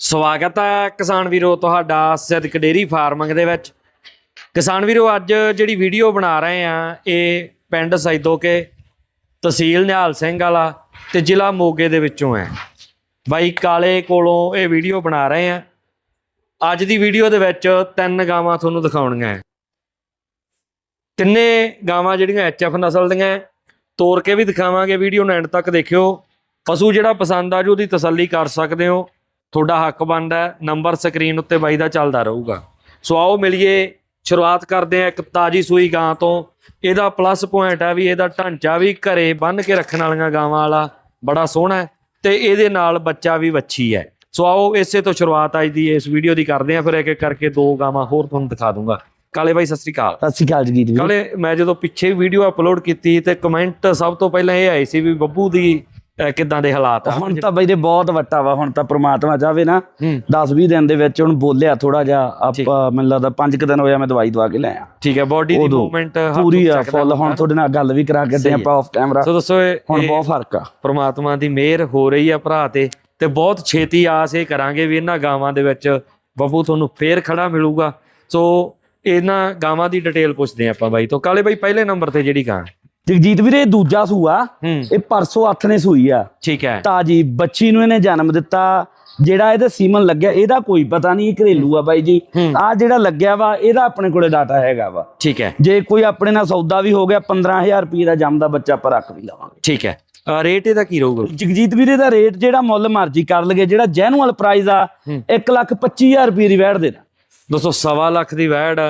ਸਵਾਗਤ ਹੈ ਕਿਸਾਨ ਵੀਰੋ ਤੁਹਾਡਾ ਸਿੱਧਕ ਡੇਰੀ ਫਾਰਮਿੰਗ ਦੇ ਵਿੱਚ। ਕਿਸਾਨ ਵੀਰੋ, ਅੱਜ ਜਿਹੜੀ ਵੀਡੀਓ ਬਣਾ ਰਹੇ ਆ ਇਹ ਪਿੰਡ ਸੈਦੋਕੇ ਤਹਿਸੀਲ ਨਿਹਾਲ ਸਿੰਘ ਵਾਲਾ ਤੇ ਜ਼ਿਲ੍ਹਾ ਮੋਗੇ ਦੇ ਵਿੱਚੋਂ ਹੈ। ਬਾਈ ਕਾਲੇ ਕੋਲੋਂ ਇਹ ਵੀਡੀਓ ਬਣਾ ਰਹੇ ਆ ਅੱਜ ਦੀ ਵੀਡੀਓ ਦੇ ਵਿੱਚ ਤਿੰਨ ਗਾਵਾਂ ਤੁਹਾਨੂੰ ਦਿਖਾਉਣੀਆਂ ਹੈ। ਤਿੰਨੇ ਗਾਵਾਂ ਜਿਹੜੀਆਂ ਐਚਐਫ ਨਸਲ ਦੀਆਂ ਹੈ। ਤੋਰ ਕੇ ਵੀ ਦਿਖਾਵਾਂਗੇ। ਵੀਡੀਓ ਨੂੰ ਐਂਡ ਤੱਕ ਦੇਖਿਓ। ਪਸ਼ੂ ਜਿਹੜਾ ਪਸੰਦ ਆ, ਜੂ ਉਹਦੀ ਤਸੱਲੀ ਕਰ ਸਕਦੇ ਹੋ। ਤੁਹਾਡਾ ਹੱਕ ਬਣਦਾ ਨੰਬਰ ਸਕਰੀਨ ਉੱਤੇ ਬਾਈ ਦਾ ਚੱਲਦਾ ਰਹੂਗਾ। ਸੋ ਆਓ ਮਿਲੀਏ ਸ਼ੁਰੂਆਤ ਕਰਦੇ ਆ ਇੱਕ ਤਾਜੀ ਸੂਈ ਗਾਂ ਤੋਂ। ਇਹਦਾ ਪਲੱਸ ਪੁਆਇੰਟ ਹੈ ਵੀ ਇਹਦਾ ਢਾਂਚਾ ਵੀ ਘਰੇ ਬੰਨ ਕੇ ਰੱਖਣ ਵਾਲੀਆਂ ਗਾਵਾਂ ਵਾਲਾ ਬੜਾ ਸੋਹਣਾ ਤੇ ਇਹਦੇ ਨਾਲ ਬੱਚਾ ਵੀ ਵੱਛੀ ਹੈ। ਸੋ ਆਓ ਇਸੇ ਤੋਂ ਸ਼ੁਰੂਆਤ ਅੱਜ ਦੀ ਇਸ ਵੀਡੀਓ ਦੀ ਕਰਦੇ ਆ ਫਿਰ ਇੱਕ ਇੱਕ ਕਰਕੇ ਦੋ ਗਾਵਾਂ ਹੋਰ ਤੁਹਾਨੂੰ ਦਿਖਾ ਦੂੰਗਾ। ਕਾਲੇ ਬਾਈ ਸਤਿ ਸ੍ਰੀ ਅਕਾਲ। ਸਤਿ ਸ਼੍ਰੀ ਅਕਾਲ ਜਗੀਤ ਵੀਰ। ਕਾਲੇ ਮੈਂ ਜਦੋਂ ਪਿੱਛੇ ਵੀਡੀਓ ਅਪਲੋਡ ਕੀਤੀ ਤੇ ਕਮੈਂਟ ਸਭ ਤੋਂ ਪਹਿਲਾਂ ਇਹ ਆਏ ਸੀ ਵੀ ਬੱਬੂ ਦੀ ਕਿੱਦਾਂ ਦੇ ਹਾਲਾਤ ਆ? ਹੁਣ ਤਾਂ ਬਈ ਦੇ ਬਹੁਤ ਵੱਟਾ ਵਾ ਹੁਣ ਤਾਂ ਪ੍ਰਮਾਤਮਾ ਚਾਹਵੇ ਨਾ ਹੂੰ। 10-20 ਦਿਨ ਦੇ ਵਿੱਚ ਹੁਣ ਬੋਲਿਆ ਥੋੜਾ ਜਿਹਾ। ਆਪਾਂ ਮੈਨੂੰ ਲੱਗਦਾ 5 ਦਿਨ ਹੋਇਆ ਮੈਂ ਦਵਾਈ ਦਵਾ ਕੇ ਲਿਆ ਠੀਕ ਹੈ ਬਾਡੀ ਦੀ ਮੂਵਮੈਂਟ ਪੂਰੀ ਆ ਫੁੱਲ ਹੁਣ ਤੁਹਾਡੇ ਨਾਲ ਗੱਲ ਵੀ ਕਰਾ ਕੇ ਦੇ ਆਪਾਂ ਆਫ ਕੈਮਰਾ ਸੋ ਦੱਸੋ ਹੁਣ ਬਹੁਤ ਫ਼ਰਕ ਆ। ਪ੍ਰਮਾਤਮਾ ਦੀ ਮਿਹਰ ਹੋ ਰਹੀ ਆ ਭਰਾ ਤੇ ਤੇ ਬਹੁਤ ਛੇਤੀ ਆਸ ਇਹ ਕਰਾਂਗੇ ਵੀ ਇਹਨਾਂ ਗਾਵਾਂ ਦੇ ਵਿੱਚ ਬੱਬੂ ਤੁਹਾਨੂੰ ਫੇਰ ਖੜਾ ਮਿਲੂਗਾ। ਸੋ ਇਹਨਾਂ ਗਾਵਾਂ ਦੀ ਡਿਟੇਲ ਪੁੱਛਦੇ ਆਪਾਂ ਬਾਈ ਤੋਂ। ਕਾਲੇ ਬਾਈ ਪਹਿਲੇ ਨੰਬਰ ਤੇ ਜਿਹੜੀ ਗਾਂ ਜਗਜੀਤ ਵੀਰੇ ਇਹ ਦੂਜਾ ਸੂਆ। ਇਹ ਪਰਸੋਂ ਹੱਥ ਨੇ ਸੂਈ ਆ। ਠੀਕ ਹੈ। ਤਾਜੀ ਬੱਚੀ ਨੂੰ ਇਹਨੇ ਜਨਮ ਦਿੱਤਾ। ਜਿਹੜਾ ਇਹਦੇ ਸੀਮਨ ਲੱਗਿਆ ਇਹਦਾ ਕੋਈ ਪਤਾ ਨਹੀਂ ਇਹ ਘਰੇਲੂ ਆ ਬਾਈ ਜੀ। ਆ ਜਿਹੜਾ ਲੱਗਿਆ ਵਾ ਇਹਦਾ ਆਪਣੇ ਕੋਲੇ ਡਾਟਾ ਹੈਗਾ ਵਾ। ਠੀਕ ਹੈ। ਜੇ ਕੋਈ ਆਪਣੇ ਨਾਲ ਸੌਦਾ ਵੀ ਹੋ ਗਿਆ 15000 ਰੁਪਏ ਦਾ ਜੰਮਦਾ ਬੱਚਾ ਆਪਾਂ ਰੱਖ ਵੀ ਲਵਾਂਗੇ। ਠੀਕ ਹੈ। ਰੇਟ ਇਹਦਾ ਕੀ ਰਹੂਗਾ? ਜਗਜੀਤ ਵੀਰੇ ਦਾ ਰੇਟ ਜਿਹੜਾ ਮੁੱਲ ਮਰਜ਼ੀ ਕਰ ਲਗੇ ਜਿਹੜਾ ਜੈਨੂਅਲ ਪ੍ਰਾਈਸ ਆ ਹੂੰ। 125000 ਰੁਪਏ ਦੀ ਵੈਟ ਦੇ ਦਾਂ। ਦੋਸਤੋ ਸਵਾ ਲੱਖ ਦੀ ਵੈੜ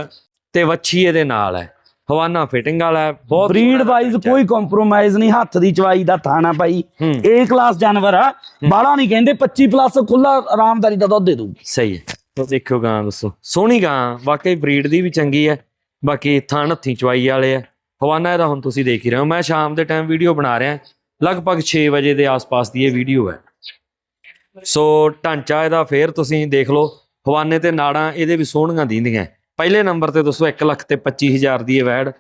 ਤੇ ਵੱਛੀ ਇਹਦੇ ਨਾਲ ਹੈ। ਹਵਾਨਾ ਫਿਟਿੰਗ ਵਾਲਾ ਹੈ ਬਹੁਤ ਬਰੀਡ ਵਾਈਜ਼ ਕੋਈ ਕੰਪਰੋਮਾਈਜ਼ ਨਹੀਂ ਹੱਥ ਦੀ ਚਵਾਈ ਦਾ ਥਾਣਾ ਭਾਈ। ਹੂੰ। ਏ ਕਲਾਸ ਜਾਨਵਰ ਆ ਬਾਲਾ ਨਹੀਂ ਕਹਿੰਦੇ 25 ਪਲੱਸ ਖੁੱਲਾ ਆਰਾਮਦਾਰੀ ਦਾ ਦੁੱਧ ਦੇ ਦੂ ਸਹੀ ਹੈ। ਦੇਖਿਓ ਗਾਂ ਦੱਸੋ। ਸੋਹਣੀ ਗਾਂ ਵਾਕਈ ਬਰੀਡ ਦੀ ਵੀ ਚੰਗੀ ਹੈ ਬਾਕੀ ਥਣ ਹੱਥੀ ਚਵਾਈ ਵਾਲੇ ਆ। ਹਵਾਨਾ ਇਹਦਾ ਹੁਣ ਤੁਸੀਂ ਦੇਖ ਹੀ ਰਹੇ ਹੋ। ਮੈਂ ਸ਼ਾਮ ਦੇ ਟਾਈਮ ਵੀਡੀਓ ਬਣਾ ਰਿਹਾ ਲਗਭਗ 6 ਵਜੇ ਦੇ ਆਸ-ਪਾਸ ਦੀ ਇਹ ਵੀਡੀਓ ਹੈ। ਸੋ ਢਾਂਚਾ ਇਹਦਾ ਫੇਰ ਤੁਸੀਂ ਦੇਖ ਲਓ। ਹਵਾਨੇ ਤੇ ਨਾੜਾਂ ਇਹਦੇ ਵੀ ਸੋਹਣੀਆਂ ਦੀਂਦੀਆਂ। ਪਹਿਲੇ ਨੰਬਰ ਤੇ ਦੋਸਤੋ 1 ਲੱਖ ਤੇ 25000 ਦੀ ਇਹ ਵੈੜ।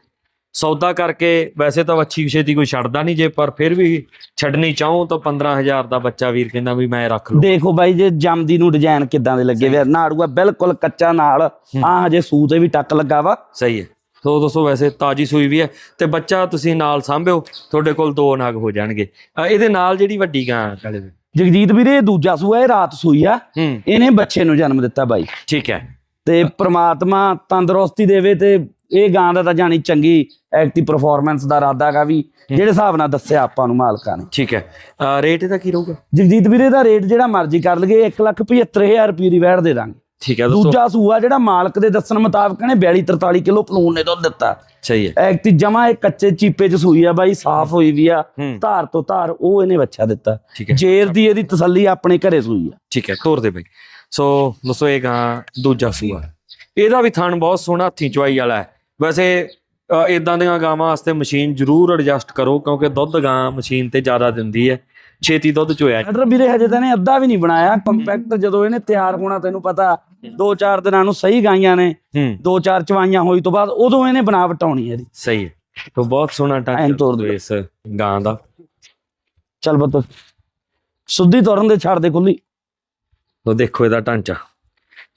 ਸੌਦਾ ਕਰਕੇ ਵੈਸੇ ਤਾਂ ਵੱਛੀ ਛੇਤੀ ਕੋਈ ਛੱਡਦਾ ਨਹੀਂ ਜੇ ਪਰ ਫਿਰ ਵੀ ਛੱਡਣੀ ਚਾਹੋ ਤਾਂ 15000 ਦਾ ਬੱਚਾ ਵੀਰ ਕਹਿੰਦਾ ਵੀ ਮੈਂ ਰੱਖ ਲਵਾਂ ਦੇਖੋ ਬਾਈ ਜੇ ਜੰਮਦੀ ਨੂੰ ਡਿਜ਼ਾਈਨ ਕਿਦਾਂ ਦੇ ਲੱਗੇ ਵੇ ਨਾੜੂਆ ਬਿਲਕੁਲ ਕੱਚਾ ਨਾਲ। ਆ ਹਜੇ ਸੂ ਤੇ ਵੀ ਟੱਕ ਲੱਗਾ ਵਾ। ਸਹੀ ਹੈ। ਸੋ ਦੋਸਤੋ ਵੈਸੇ ਤਾਜੀ ਸੂਈ ਵੀ ਹੈ ਤੇ ਬੱਚਾ ਤੁਸੀਂ ਨਾਲ ਸਾਂਭਿਓ ਤੁਹਾਡੇ ਕੋਲ ਦੋ ਨਗ ਹੋ ਜਾਣਗੇ। ਇਹਦੇ ਨਾਲ ਜਿਹੜੀ ਵੱਡੀ ਗਾਂ ਕਾਲੇ ਜਗਜੀਤ ਵੀਰੇ ਇਹ ਦੂਜਾ ਸੂਆ ਇਹ ਰਾਤ ਸੂਈ ਆ। ਇਹਨੇ ਬੱਚੇ ਨੂੰ ਜਨਮ ਦਿੱਤਾ ਬਾਈ। ਠੀਕ ਹੈ। ਤੇ ਪ੍ਰਮਾਤਮਾ ਤੰਦਰੁਸਤੀ ਦੇਵੇ ਤੇ ਇਹ ਗਾਂ ਦਾ ਤਾਂ ਜਾਣੀ ਚੰਗੀ ਐਕਟਿਵ ਪਰਫਾਰਮੈਂਸ ਦਾ ਇਰਾਦਾ ਹੈਗਾ ਵੀ ਜਿਹੜੇ ਹਿਸਾਬ ਨਾਲ ਦੱਸਿਆ ਆਪਾਂ ਨੂੰ ਮਾਲਕਾਂ ਨੇ। ਠੀਕ ਹੈ। ਰੇਟ ਇਹਦਾ ਕੀ ਰਹੂਗਾ? ਜਗਜੀਤ ਵੀਰੇ ਦਾ ਰੇਟ ਜਿਹੜਾ ਮਰਜ਼ੀ ਕਰ ਲਗੇ 175000 ਰੁਪਏ ਦੀ ਵੈਟ ਦੇ ਦਾਂਗੇ। ਠੀਕ ਹੈ ਦੂਜਾ ਸੂਆ ਜਿਹੜਾ ਮਾਲਕ ਦੇ ਦੱਸਣ ਮੁਤਾਬਕ ਨੇ 42 43 ਕਿਲੋ ਪਲੂਨ ਨੇ ਦੁੱਧ ਦਿੱਤਾ। ਸਹੀ ਹੈ। ਐਕਟਿਵ ਜਮਾ ਇਹ ਕੱਚੇ ਚੀਪੇ ਚ ਸੂਈ ਆ ਬਾਈ ਸਾਫ਼ ਹੋਈ ਵੀ ਆ ਧਾਰ ਤੋਂ ਧਾਰ ਉਹ ਇਹਨੇ ਬੱਚਾ ਦਿੱਤਾ। ਜੇਰ ਦੀ ਇਹਦੀ ਤਸੱਲੀ ਆਪਣੇ ਘਰੇ ਸੂਈ ਆ। ਠੀਕ ਹੈ ਤੋਰ ਦੇ ਬਈ। ਸੋ ਦੋਸਤੋ ਇਹ ਗਾਂ ਦੂਜਾ ਸੂਆ। ਇਹਦਾ ਵੀ ਥਣ ਬਹੁਤ ਸੋਹਣਾ ਹੱਥੀ ਚਵਾਈ ਵਾਲਾ ਹੈ। ਵੈਸੇ ਇਦਾਂ ਦੀਆਂ ਗਾਵਾਂ ਵਾਸਤੇ ਮਸ਼ੀਨ ਜ਼ਰੂਰ ਐਡਜਸਟ ਕਰੋ ਕਿਉਂਕਿ ਦੁੱਧ ਗਾਂ ਮਸ਼ੀਨ ਤੇ ਜ਼ਿਆਦਾ ਦਿੰਦੀ ਹੈ। ਛੇਤੀ ਦੁੱਧ ਚੋਇਆ ਆਰਡਰ ਵੀਰੇ ਹਜੇ ਤਾਂ ਇਹਨੇ ਅੱਧਾ ਵੀ ਨਹੀਂ ਬਣਾਇਆ। ਕੰਪੈਕਟ ਜਦੋਂ ਇਹਨੇ ਤਿਆਰ ਹੋਣਾ ਤੈਨੂੰ ਪਤਾ ਦੋ ਚਾਰ ਦਿਨਾਂ ਨੂੰ ਸਹੀ ਗਾਈਆਂ ਨੇ। ਹੂੰ। ਦੋ ਚਾਰ ਚਵਾਈਆਂ ਹੋਈ ਤੋਂ ਬਾਅਦ ਉਦੋਂ ਇਹਨੇ ਬਣਾਵਟ ਆਉਣੀ ਇਹਦੀ। ਸਹੀ ਹੈ। ਤੋ ਬਹੁਤ ਸੋਹਣਾ ਐਂ ਟਾਂਚਾ ਤੋਰ ਦਿਓ। ਇਸ ਗਾਂ ਦਾ। ਚੱਲ ਬੱਤ ਸੁੱਧੀ ਤੁਰਨ ਦੇ ਛੱਡ ਦੇ ਖੁੱਲੀ। ਤੋ ਦੇਖੋ ਇਹਦਾ ਢਾਂਚਾ।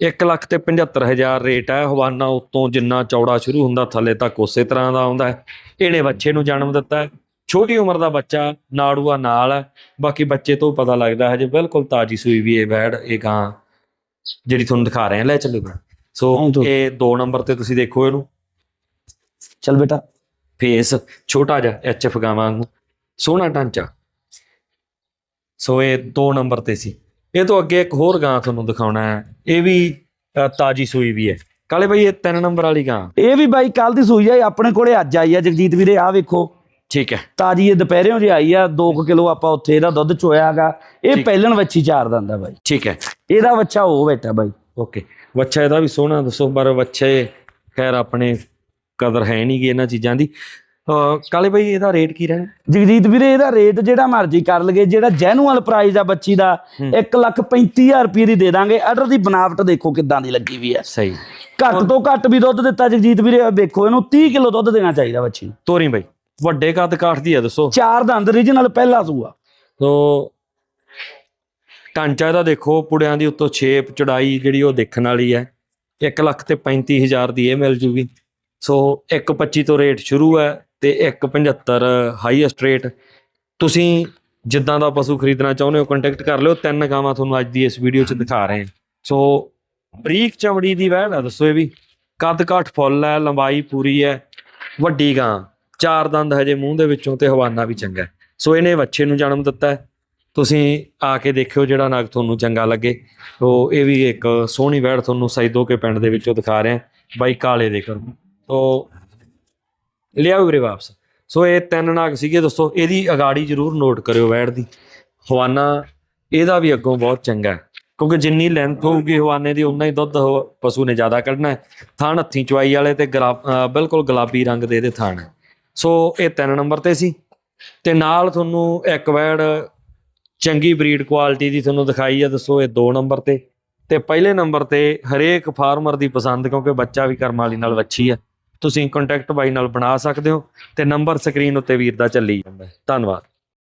1 ਲੱਖ ਤੇ 75000 ਰੇਟ ਹੈ ਹਵਾਨਾ ਉਤੋਂ ਜਿੰਨਾ ਚੌੜਾ ਸ਼ੁਰੂ ਹੁੰਦਾ ਥੱਲੇ ਤੱਕ ਉਸੇ ਤਰ੍ਹਾਂ ਦਾ ਆਉਂਦਾ ਹੈ। ਇਹਨੇ ਬੱਚੇ ਨੂੰ ਜਨਮ ਦਿੱਤਾ ਛੋਟੀ ਉਮਰ ਦਾ ਬੱਚਾ ਨਾੜੂਆ ਨਾਲ ਹੈ। ਬਾਕੀ ਬੱਚੇ ਤੋਂ ਪਤਾ ਲੱਗਦਾ ਹੈ ਜੇ ਬਿਲਕੁਲ ਤਾਜੀ ਸੂਈ ਵੀ ਇਹ ਬੈੜ ਇਹ ਗਾਂ ਜਿਹੜੀ ਤੁਹਾਨੂੰ ਦਿਖਾ ਰਹੇ ਹਾਂ ਲੈ ਚੱਲੋ ਭਰਾ। ਸੋ। ਇਹ 2 ਨੰਬਰ ਤੇ ਤੁਸੀਂ ਦੇਖੋ ਇਹਨੂੰ। ਚੱਲ ਬੇਟਾ। ਫੇਸ ਛੋਟਾ ਜਿਹਾ ਐਚਐਫ ਗਾਵਾਂ ਵਾਂਗੂ। ਸੋਹਣਾ ਢਾਂਚਾ। ਸੋ ਇਹ 2 ਨੰਬਰ ਤੇ ਸੀ। ਇਹ ਤੋਂ ਅੱਗੇ ਇੱਕ ਹੋਰ ਗਾਂ ਤੁਹਾਨੂੰ ਦਿਖਾਉਣਾ ਹੈ। ਇਹ ਵੀ ਤਾਜੀ ਸੂਈ ਵੀ ਹੈ। ਕਾਲੇ ਭਾਈ ਇਹ 3 ਨੰਬਰ ਵਾਲੀ ਗਾਂ। ਇਹ ਵੀ ਬਾਈ ਕੱਲ ਦੀ ਸੂਈ ਆ ਇਹ ਆਪਣੇ ਕੋਲੇ ਅੱਜ ਆਈ ਆ। ਜਗਜੀਤ ਵੀਰੇ ਆ ਵੇਖੋ। ਠੀਕ ਹੈ। ਤਾਜੀ ਇਹ ਦੁਪਹਿਰਿਓਂ ਜੇ ਆਈ ਆ 2 ਕਿਲੋ ਆਪਾਂ ਉੱਥੇ ਇਹਦਾ ਦੁੱਧ ਚੋਇਆਗਾ ਇਹ ਠੀਕ। ਪਹਿਲਣ ਵੱਛੀ ਚਾਰ ਦੰਦਾ ਬਾਈ। ਠੀਕ ਹੈ। ਇਹਦਾ ਬੱਚਾ ਉਹ ਬੈਠਾ ਬਾਈ। ਓਕੇ। ਬੱਚਾ ਇਹਦਾ ਵੀ ਸੋਹਣਾ ਦੱਸੋ ਪਰ ਬੱਚੇ ਖੈਰ ਆਪਣੇ ਕਦਰ ਹੈ ਨਹੀਂ ਗੀ ਇਹਨਾਂ ਚੀਜ਼ਾਂ ਦੀ। ਕਾਲੇ ਭਾਈ ਇਹਦਾ ਰੇਟ ਕੀ ਰਹਿਣਾ? ਜਗਜੀਤ ਵੀਰੇ ਇਹਦਾ ਰੇਟ ਜਿਹੜਾ ਮਰਜ਼ੀ ਕਰ ਲਗੇ ਜਿਹੜਾ ਜੈਨੂਅਲ ਪ੍ਰਾਈਸ ਆ ਬੱਚੀ ਦਾ ਹੂੰ। 135000 ਰੁਪਏ ਦੀ ਦੇ ਦਾਂਗੇ। ਆਰਡਰ ਦੀ ਬਨਾਵਟ ਦੇਖੋ ਕਿੱਦਾਂ ਦੀ ਲੱਗੀ ਵੀ ਆ ਸਹੀ। ਘੱਟ ਤੋਂ ਘੱਟ ਵੀ ਦੁੱਧ ਦਿੱਤਾ ਜਗਜੀਤ ਵੀਰੇ ਵੇਖੋ ਇਹਨੂੰ 30 ਕਿਲੋ ਦੁੱਧ ਦੇਣਾ ਚਾਹੀਦਾ ਬੱਚੀ ਨੂੰ। ਤੋਰੀ ਭਾਈ ਵੱਡੇ ਕੱਦ ਕਾਠ ਦੀ ਹੈ ਦੱਸੋ। ਚਾਰ ਦੰਦ ਰੀਜਨਲ ਪਹਿਲਾ ਸੂਆ ਤੋ ਢਾਂਚਾ ਇਹਦਾ ਦੇਖੋ ਪੁੜਿਆਂ ਦੀ ਉੱਤੋਂ ਛੇਪ ਚੜਾਈ ਜਿਹੜੀ ਉਹ ਦੇਖਣ ਵਾਲੀ ਹੈ। 1 ਲੱਖ ਤੇ 35000 ਦੀ ਇਹ ਮਿਲ ਜੂਗੀ। ਸੋ 1.25 ਤੋਂ ਰੇਟ ਸ਼ੁਰੂ ਹੈ। ਤੇ 1.75 ਹਾਈਐਸਟ ਰੇਟ ਤੁਸੀਂ ਜਿੱਦਾਂ ਦਾ ਪਸ਼ੂ ਖਰੀਦਣਾ ਚਾਹੁੰਦੇ ਹੋ ਕੰਟੈਕਟ ਕਰ ਲਿਓ। ਤਿੰਨ ਗਾਵਾਂ ਤੁਹਾਨੂੰ ਅੱਜ ਦੀ ਇਸ ਵੀਡੀਓ 'ਚ ਦਿਖਾ ਰਹੇ ਹਾਂ। ਸੋ ਬਰੀਕ ਚਮੜੀ ਦੀ ਵਹਿਣ ਆ, ਦੱਸੋ ਇਹ ਵੀ। ਕੱਦ ਕਾਠ ਫੁੱਲ ਹੈ, ਲੰਬਾਈ ਪੂਰੀ ਹੈ, ਵੱਡੀ ਗਾਂ। ਚਾਰ ਦੰਦ ਹਜੇ ਮੂੰਹ ਦੇ ਵਿੱਚੋਂ ਤੇ ਹਵਾਨਾ ਵੀ ਚੰਗਾ ਸੋ ਇਹਨੇ ਵੱਛੇ ਨੂੰ ਜਨਮ ਦਿੱਤਾ ਤੁਸੀਂ ਆ ਕੇ ਦੇਖਿਓ ਜਿਹੜਾ ਨਗ ਤੁਹਾਨੂੰ ਚੰਗਾ ਲੱਗੇ। ਸੋ ਇਹ ਵੀ ਇੱਕ ਸੋਹਣੀ ਵਹਿੜ ਤੁਹਾਨੂੰ ਸੈਦੋ ਕੇ ਪਿੰਡ ਦੇ ਵਿੱਚੋਂ ਦਿਖਾ ਰਿਹਾ ਬਾਈ ਕਾਲੇ ਦੇ ਘਰੋਂ ਸੋ ਲਿਆਓ ਵੀਰੇ ਵਾਪਸ। ਸੋ ਇਹ ਤਿੰਨ ਨਾਗ ਸੀਗੇ ਦੋਸਤੋ, ਇਹਦੀ ਅਗਾੜੀ ਜ਼ਰੂਰ ਨੋਟ ਕਰਿਓ ਵੈੜ ਦੀ। ਹਵਾਨਾ, ਇਹਦਾ ਵੀ ਅੱਗੋਂ ਬਹੁਤ ਚੰਗਾ ਹੈ, ਕਿਉਂਕਿ ਜਿੰਨੀ ਲੈਂਥ ਹੋਊਗੀ ਹਵਾਨੇ ਦੀ ਉਨਾ ਹੀ ਦੁੱਧ ਪਸ਼ੂ ਨੇ ਜ਼ਿਆਦਾ ਕੱਢਣਾ ਹੈ। ਥਣ ਹੱਥੀਂ ਚਵਾਈ ਵਾਲੇ ਤੇ ਗਰਾ- ਬਿਲਕੁਲ ਗੁਲਾਬੀ ਰੰਗ ਦੇ ਇਹਦੇ ਥਣ ਹੈ। ਸੋ ਇਹ ਤਿੰਨ ਨੰਬਰ ਤੇ ਸੀ। ਤੇ ਨਾਲ ਤੁਹਾਨੂੰ ਇੱਕ ਵੈੜ ਚੰਗੀ ਬਰੀਡ ਕੁਆਲਿਟੀ ਦੀ ਤੁਹਾਨੂੰ ਦਿਖਾਈ ਆ, ਦੱਸੋ ਇਹ 2 ਨੰਬਰ ਤੇ। ਤੇ ਪਹਿਲੇ ਨੰਬਰ ਤੇ ਹਰੇਕ ਫਾਰਮਰ ਦੀ ਪਸੰਦ, ਕਿਉਂਕਿ ਬੱਚਾ ਵੀ ਕਰਮ ਵਾਲੀ ਨਾਲ ਵੱਛੀ ਆ। ਤੁਸੀਂ ਕੰਟੈਕਟ ਬਾਈ ਨਾਲ ਬਣਾ ਸਕਦੇ ਹੋ ਤੇ ਨੰਬਰ ਸਕਰੀਨ ਉੱਤੇ ਵੀਰ ਦਾ ਚੱਲੀ ਜਾਂਦਾ ਧੰਨਵਾਦ।